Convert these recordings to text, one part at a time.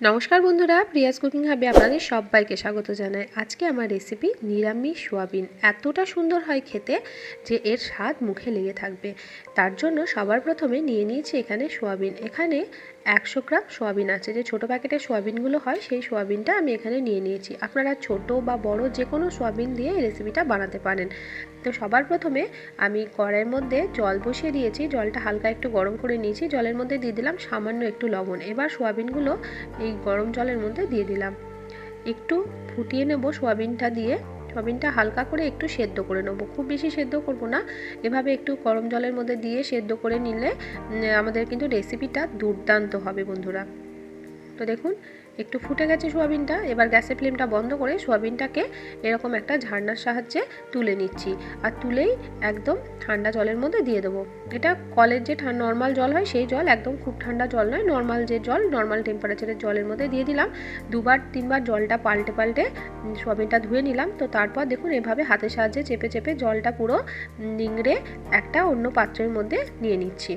নমস্কার বন্ধুরা, Prius cooking হাবে আপনাদের সবাইকে স্বাগত জানাই। আজকে আমার রেসিপি নিরামিষ সোয়াবিন। এতটা সুন্দর হয় খেতে যে এর স্বাদ মুখে লেগে থাকবে। তার জন্য সবার প্রথমে নিয়ে নিয়েছি এখানে সোয়াবিন। এখানে একশো গ্রাম সোয়াবিন আছে। যে ছোটো প্যাকেটের সোয়াবিনগুলো হয়, সেই সোয়াবিনটা আমি এখানে নিয়ে নিয়েছি। আপনারা ছোট বা বড় যে কোনো সোয়াবিন দিয়ে এই রেসিপিটা বানাতে পারেন। তো সবার প্রথমে আমি কড়াইয়ের মধ্যে জল বসিয়ে দিয়েছি। জলটা হালকা একটু গরম করে নিয়েছি। জলের মধ্যে দিয়ে দিলাম সামান্য একটু লবণ। এবার সোয়াবিনগুলো এই গরম জলের মধ্যে দিয়ে দিলাম। একটু ফুটিয়ে নেব সোয়াবিনটা দিয়ে। সোয়াবিনটা হালকা করে একটু সেদ্ধ করে নেব। খুব বেশি সেদ্ধ করব না। এভাবে একটু গরম জলের মধ্যে দিয়ে সেদ্ধ করে নিলে আমাদের কিন্তু রেসিপিটা দুর্দান্ত হবে বন্ধুরা। তো দেখুন একটু ফুটে গেছে সোয়াবিনটা, এবার গ্যাসের ফ্লেমটা বন্ধ করে সোয়াবিনটাকে এরকম একটা ঝাড়নার সাহায্যে তুলে নিচ্ছি। আর তুলেই একদম ঠান্ডা জলের মধ্যে দিয়ে দেবো। এটা কলের যে নর্মাল জল হয় সেই জল একদম খুব ঠান্ডা জল নয় নর্মাল যে জল নর্মাল টেম্পারেচারের জলের মধ্যে দিয়ে দিলাম। দুবার তিনবার জলটা পাল্টে পাল্টে সোয়াবিনটা ধুয়ে নিলাম। তো তারপর দেখুন এভাবে হাতের সাহায্যে চেপে চেপে জলটা পুরো নিংড়ে একটা অন্য পাত্রের মধ্যে নিয়ে নিচ্ছি।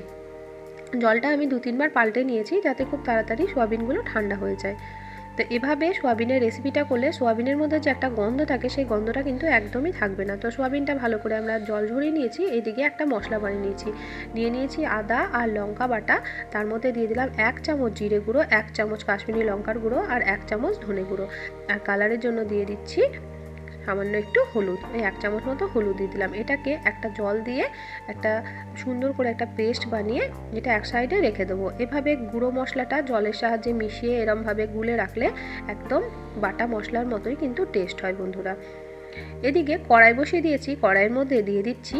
জলটা আমি দু তিনবার পাল্টে নিয়েছি যাতে খুব তাড়াতাড়ি সোয়াবিনগুলো ঠান্ডা হয়ে যায়। তো এভাবে সোয়াবিনের রেসিপিটা করলে সোয়াবিনের মধ্যে যে একটা গন্ধ থাকে, সেই গন্ধটা কিন্তু একদমই থাকবে না। তো সোয়াবিনটা ভালো করে আমরা জল ঝরিয়ে নিয়েছি এইদিকে একটা মশলা বানিয়ে নিয়েছি। নিয়ে নিয়েছি আদা আর লঙ্কা বাটা, তার মধ্যে দিয়ে দিলাম এক চামচ জিরে গুঁড়ো, এক চামচ কাশ্মীরি লঙ্কার গুঁড়ো আর এক চামচ ধনে গুঁড়ো। আর কালারের জন্য দিয়ে দিচ্ছি সামান্য একটু হলুদ, এই এক চামচ মতো হলুদ দিয়ে দিলাম। এটাকে একটা জল দিয়ে একটা সুন্দর করে একটা পেস্ট বানিয়ে এটা এক সাইডে রেখে দেবো। এভাবে গুঁড়ো মশলাটা জলের সাহায্যে মিশিয়ে এরমভাবে গুলে রাখলে একদম বাটা মশলার মতোই কিন্তু টেস্ট হয় বন্ধুরা। এদিকে কড়াই বসিয়ে দিয়েছি, কড়াইয়ের মধ্যে দিয়ে দিচ্ছি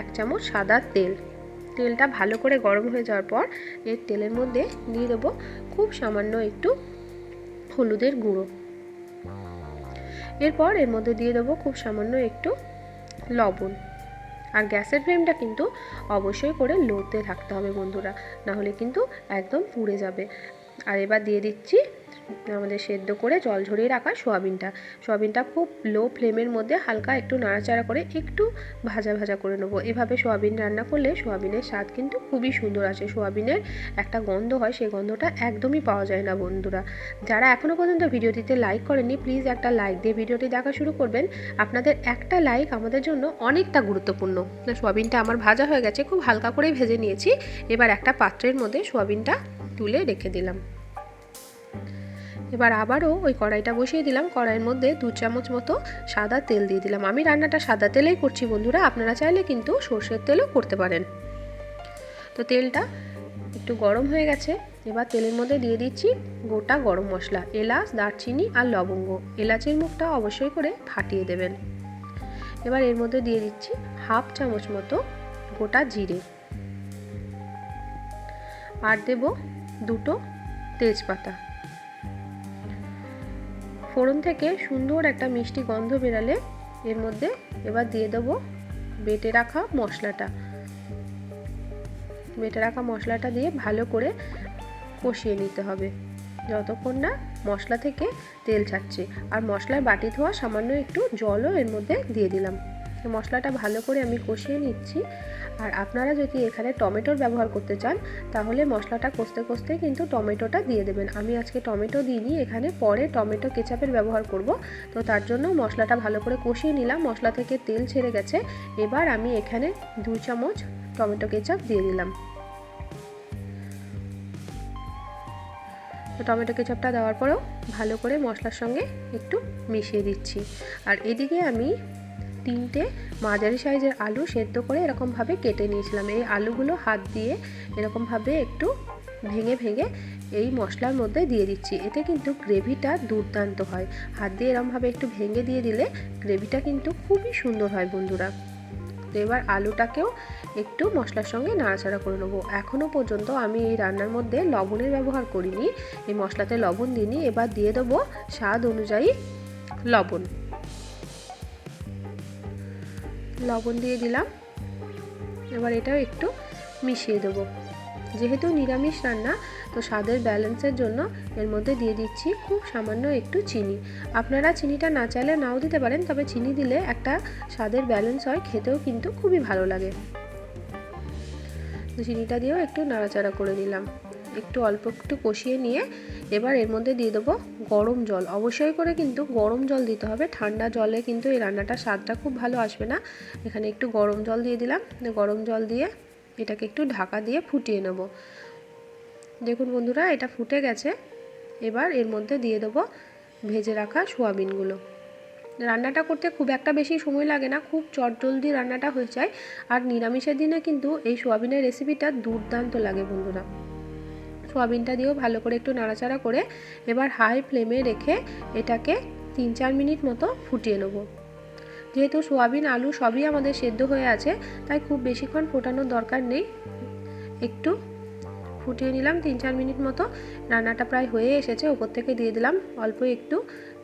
এক চামচ সাদা তেল। তেলটা ভালো করে গরম হয়ে যাওয়ার পর এর তেলের মধ্যে দিয়ে দেবো খুব সামান্য একটু হলুদের গুঁড়ো। এরপর এর মধ্যে দিয়ে দেবো খুব সামান্য একটু লবণ। আর গ্যাসের ফ্লেমটা কিন্তু অবশ্যই করে লোতে থাকতে হবে বন্ধুরা, নাহলে কিন্তু একদম পুড়ে যাবে। আর এবার দিয়ে দিচ্ছি আমাদের সেদ্ধ করে জল ঝরিয়ে রাখা সোয়াবিনটা। সোয়াবিনটা খুব লো ফ্লেমের মধ্যে হালকা একটু নাড়াচাড়া করে একটু ভাজা ভাজা করে নেব। এভাবে সোয়াবিন রান্না করলে সোয়াবিনের স্বাদ কিন্তু খুবই সুন্দর আছে সোয়াবিনের একটা গন্ধ হয়, সেই গন্ধটা একদমই পাওয়া যায় না বন্ধুরা। যারা এখনও পর্যন্ত ভিডিওটিতে লাইক করেননি প্লিজ একটা লাইক দিয়ে ভিডিওটি দেখা শুরু করবেন। আপনাদের একটা লাইক আমাদের জন্য অনেকটা গুরুত্বপূর্ণ। সোয়াবিনটা আমার ভাজা হয়ে গেছে, খুব হালকা করেই ভেজে নিয়েছি। এবার একটা পাত্রের মধ্যে সোয়াবিনটা তুলে রেখে দিলাম। এবার আবারও ওই কড়াইটা বসিয়ে দিলাম। কড়াইয়ের মধ্যে দু চামচ মতো সাদা তেল দিয়ে দিলাম। আমি রান্নাটা সাদা তেলেই করছি বন্ধুরা। আপনারা চাইলে কিন্তু সর্ষের তেলও করতে পারেন। তো তেলটা একটু গরম হয়ে গেছে। এবার তেলের মধ্যে দিয়ে দিচ্ছি গোটা গরম মশলা, এলাচ, দারচিনি আর লবঙ্গ। এলাচের মুখটা অবশ্যই করে ফাটিয়ে দেবেন। এবার এর মধ্যে দিয়ে দিচ্ছি হাফ চামচ মতো গোটা জিরে। আর দেব দুটো তেজপাতা। ফোড়ন থেকে সুন্দর একটা মিষ্টি গন্ধ বেরালে এর মধ্যে এবার দিয়ে দেবো বেটে রাখা মশলাটা। বেটে রাখা মশলাটা দিয়ে ভালো করে কষিয়ে নিতে হবে। যতক্ষণ না মশলা থেকে তেল ছাড়ছে। আর মশলায় বাটি ধোয়া সামান্য একটু জলও এর মধ্যে দিয়ে দিলাম। মশলাটা ভালো করে আমি কষিয়ে নিচ্ছি। আর আপনারা যদি এখানে টমেটোর ব্যবহার করতে চান, তাহলে মশলাটা কষতে কষতে কিন্তু টমেটোটা দিয়ে দেবেন। আমি আজকে টমেটো দিইনি, এখানে পরে টমেটো কেচাপের ব্যবহার করব। তো তার জন্য মশলাটা ভালো করে কষিয়ে নিলাম, মশলা থেকে তেল ছেড়ে গেছে। এবার আমি এখানে দু চামচ টমেটো কেচাপ দিয়ে দিলাম। তো টমেটো কেচাপটা দেওয়ার পরেও ভালো করে মশলার সঙ্গে একটু মিশিয়ে দিচ্ছি। আর এদিকে আমি তিনটে মাঝারি সাইজের আলু সেদ্ধ করে এরকমভাবে কেটে নিয়েছিলাম। এই আলুগুলো হাত দিয়ে এরকমভাবে একটু ভেঙে ভেঙে এই মশলার মধ্যে দিয়ে দিচ্ছি। এতে কিন্তু গ্রেভিটা দুর্দান্ত হয়। হাত দিয়ে এরমভাবে একটু ভেঙে দিয়ে দিলে গ্রেভিটা কিন্তু খুবই সুন্দর হয় বন্ধুরা। তো এবার আলুটাকেও একটু মশলার সঙ্গে নাড়াচাড়া করে নেব। এখনও পর্যন্ত আমি এই রান্নার মধ্যে লবণের ব্যবহার করিনি। এই মশলাতে লবণ দিইনি। এবার দিয়ে দেবো স্বাদ অনুযায়ী লবণ। লবণ দিয়ে দিলাম। এবার এটাও একটু মিশিয়ে দেবো। যেহেতু নিরামিষ রান্না, তো স্বাদের ব্যালেন্সের জন্য এর মধ্যে দিয়ে দিচ্ছি খুব সামান্য একটু চিনি। আপনারা চিনিটা না চাইলে নাও দিতে পারেন, তবে চিনি দিলে একটা স্বাদের ব্যালেন্স হয়, খেতেও কিন্তু খুবই ভালো লাগে। চিনিটা দিয়েও একটু নাড়াচাড়া করে দিলাম একটু অল্প একটু কষিয়ে নিয়ে এবার এর মধ্যে দিয়ে দেবো গরম জল। অবশ্যই করে কিন্তু গরম জল দিতে হবে। ঠান্ডা জলে কিন্তু এই রান্নাটার স্বাদটা খুব ভালো আসবে না। এখানে একটু গরম জল দিয়ে দিলাম। গরম জল দিয়ে এটাকে একটু ঢাকা দিয়ে ফুটিয়ে নেব। দেখুন বন্ধুরা, এটা ফুটে গেছে। এবার এর মধ্যে দিয়ে দেবো ভেজে রাখা সোয়াবিনগুলো। রান্নাটা করতে খুব একটা বেশি সময় লাগে না। খুব চটজলদি রান্নাটা হয়ে যায়। আর নিরামিষের দিনে কিন্তু এই সোয়াবিনের রেসিপিটা দুর্দান্ত লাগে বন্ধুরা। সোয়াবিনটা দিয়েও ভালো করে একটু নাড়াচাড়া করে এবার হাই ফ্লেমে রেখে এটাকে তিন চার মিনিট মতো ফুটিয়ে নেব। যেহেতু সোয়াবিন, আলু সবই আমাদের সেদ্ধ হয়ে আছে, তাই খুব বেশিক্ষণ ফোটানোর দরকার নেই। একটু ফুটিয়ে নিলাম, তিন চার মিনিট মতো। রান্নাটা প্রায় হয়ে এসেছে, ওপর থেকে দিয়ে দিলাম অল্প একটু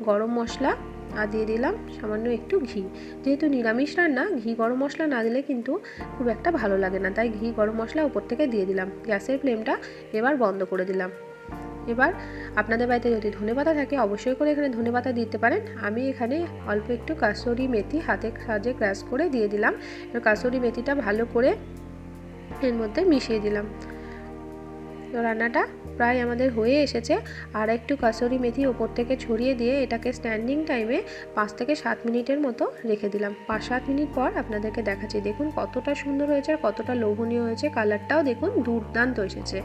গরম মশলা। আর দিয়ে দিলাম সামান্য একটু ঘি। যেহেতু নিরামিষ রান্না, ঘি গরম মশলা না দিলে কিন্তু খুব একটা ভালো লাগে না। তাই ঘি গরম মশলা উপর থেকে দিয়ে দিলাম। গ্যাসের ফ্লেমটা এবার বন্ধ করে দিলাম। এবার আপনাদের বাড়িতে যদি ধনে পাতা থাকে, অবশ্যই করে এখানে ধনে পাতা দিতে পারেন। আমি এখানে অল্প একটু কাসুরি মেথি হাতে সাজে ক্রাশ করে দিয়ে দিলাম। এবার কাসুরি মেথিটা ভালো করে এর মধ্যে মিশিয়ে দিলাম। তো রান্নাটা প্রায় আমাদের হয়ে এসেছে। আর একটু কাসুরি মেথি ওপর থেকে ছড়িয়ে দিয়ে এটাকে স্ট্যান্ডিং টাইমে পাঁচ থেকে সাত মিনিটের মতো রেখে দিলাম। পাঁচ সাত মিনিট পর আপনাদেরকে দেখাচ্ছি। দেখুন কতটা সুন্দর হয়েছে আর কতটা লোভনীয় হয়েছে। কালারটাও দেখুন দুর্দান্ত এসেছে।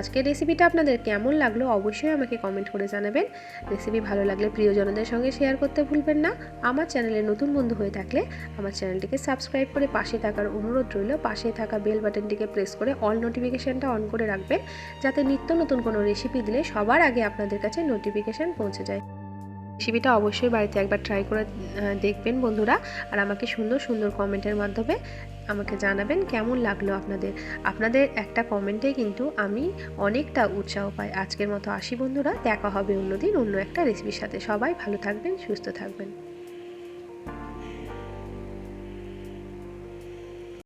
আজকের রেসিপিটা আপনাদের কেমন লাগল অবশ্যই আমাকে কমেন্ট করে জানাবেন। রেসিপি ভালো লাগলে প্রিয়জনদের সঙ্গে শেয়ার করতে ভুলবেন না। আমার চ্যানেলে নতুন বন্ধু হয়ে থাকলে আমার চ্যানেলটিকে সাবস্ক্রাইব করে পাশে থাকার অনুরোধ রইল। পাশে থাকা বেল বাটনটিকে প্রেস করে অল নোটিফিকেশানটা অন করে রাখবেন। যাতে নিত্য নতুন কোনো রেসিপি দিলে সবার আগে আপনাদের কাছে নোটিফিকেশান পৌঁছে যায়। রেসিপিটা অবশ্যই বাড়িতে একবার ট্রাই করে দেখবেন বন্ধুরা। আর আমাকে সুন্দর সুন্দর কমেন্টের মাধ্যমে আমাকে জানাবেন কেমন লাগল আপনাদের। আপনাদের একটা কমেন্টে কিন্তু আমি অনেকটা উৎসাহ পাই। আজকের মতো আসি বন্ধুরা। দেখা হবে অন্যদিন অন্য একটা রেসিপির সাথে। সবাই ভালো থাকবেন, সুস্থ থাকবেন।